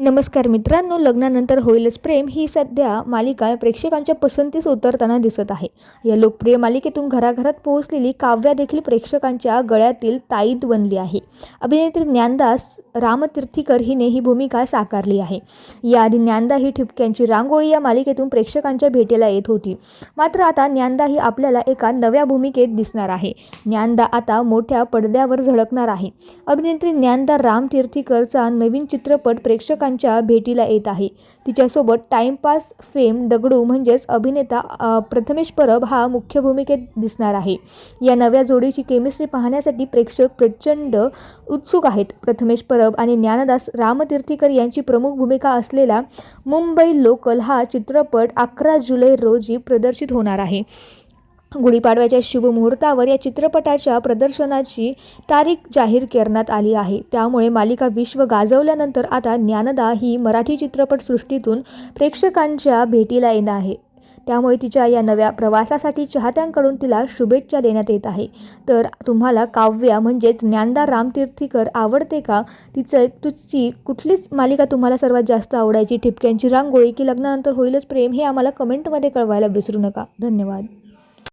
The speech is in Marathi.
नमस्कार मित्रांनो लग्नानंतर होईलच प्रेम ही सध्या मालिका प्रेक्षकांच्या पसंतीस उतरताना दिसत आहे. या लोकप्रिय मालिकेतून घराघरात पोहोचलेली काव्या देखील प्रेक्षकांच्या गळ्यातील ताईत बनली आहे. अभिनेत्री ज्ञानदास रामतीर्थीकर हिने ही भूमिका साकारली आहे. याआधी ज्ञानदा ही ठिपक्यांची रांगोळी या मालिकेतून प्रेक्षकांच्या भेटीला येत होती. मात्र आता ज्ञानदा ही आपल्याला एका नव्या भूमिकेत दिसणार आहे. ज्ञानदा आता मोठ्या पडद्यावर झळकणार आहे. अभिनेत्री ज्ञानदा रामतीर्थीकरचा नवीन चित्रपट प्रेक्षकांच्या भेटीला येत आहे. तिच्यासोबत टाइमपास फेम दगडू म्हणजेच अभिनेता प्रथमेश परब हा मुख्य भूमिकेत दिसणार आहे. या नव्या जोडीची केमिस्ट्री पाहण्यासाठी प्रेक्षक प्रचंड उत्सुक आहेत. प्रथमेश परब आणि ज्ञानदास रामतीर्थीकर यांची प्रमुख भूमिका असलेला मुंबई लोकल हा चित्रपट अकरा जुलै रोजी प्रदर्शित होणार आहे. गुढीपाडव्याच्या शुभ मुहूर्तावर या चित्रपटाच्या प्रदर्शनाची तारीख जाहीर करण्यात आली आहे. त्यामुळे मालिका विश्व गाजवल्यानंतर आता ज्ञानदा ही मराठी चित्रपटसृष्टीतून प्रेक्षकांच्या भेटीला येणार आहे. त्यामुळे तिच्या या नव्या प्रवासासाठी चाहत्यांकडून तिला शुभेच्छा देण्यात येत आहे. तर तुम्हाला काव्या म्हणजेच ज्ञानदा रामतीर्थीकर आवडते का? तिचं तुझी कुठलीच मालिका तुम्हाला सर्वात जास्त आवडायची? ठिपक्यांची रांगोळी की लग्नानंतर होईलच प्रेम हे आम्हाला कमेंटमध्ये कळवायला विसरू नका. धन्यवाद.